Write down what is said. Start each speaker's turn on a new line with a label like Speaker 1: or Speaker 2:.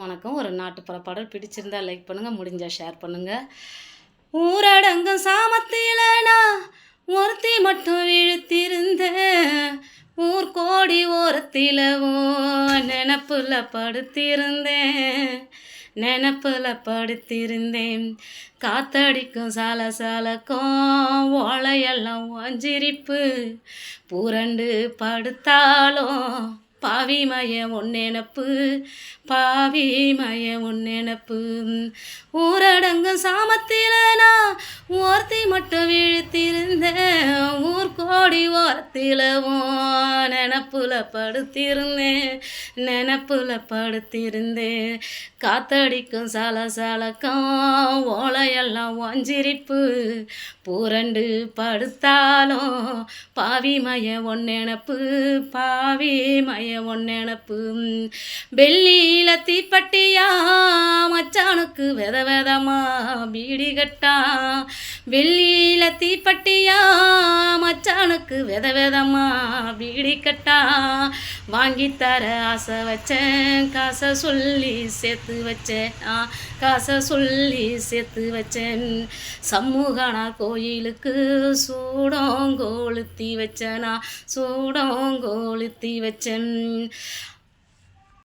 Speaker 1: வணக்கம். ஒரு நாட்டுப்புற பாடல் பிடிச்சிருந்தா லைக் பண்ணுங்கள் முடிஞ்சால் ஷேர் பண்ணுங்கள் ஊரடங்கும் சாமத்தில நான் ஒருத்தி மட்டும் இழுத்திருந்தேன். ஊர் கோடி ஓரத்தில் நினப்புல படுத்திருந்தேன். நினப்புல படுத்திருந்தேன். காத்தடிக்கும் சால சாலக்கும் ஓலையெல்லாம் வாஞ்சிரிப்பு. புரண்டு படுத்தாலும் பாவிமய உன்னெனப்பு பாவிமய உன்னெனப்பு. ஊரடங்கு சாமத்தில நான் ஓர்த்தி மட்டும் விழுத்திருந்தேன். கோடி ஓரத்தில் நினப்புல படுத்திருந்தேன் நினப்புல படுத்திருந்தேன் காத்தடிக்கும் சல சலக்கம் ஓலையெல்லாம் வாஞ்சிரிப்பு. புரண்டு படுத்தாலும் பாவிமய ஒன்னெனப்பு பாவிமய ஒன்னெனப்பு. வெள்ளியில தீப்பட்டியா மச்சானுக்கு வித விதமா பீடி கட்டா. வெள்ளியில தீப்பட்டி மச்சானுக்கு வித விதமா பீடி கட்டா வாங்கி தர ஆசை வச்சேன். காசை சொல்லி சேர்த்து வச்சேன். ஆ, காசை சொல்லி சேர்த்து வச்சேன். சமூகனா கோயிலுக்கு சூடம் கொளுத்தி வச்சேனா சூடம் வச்சேன்.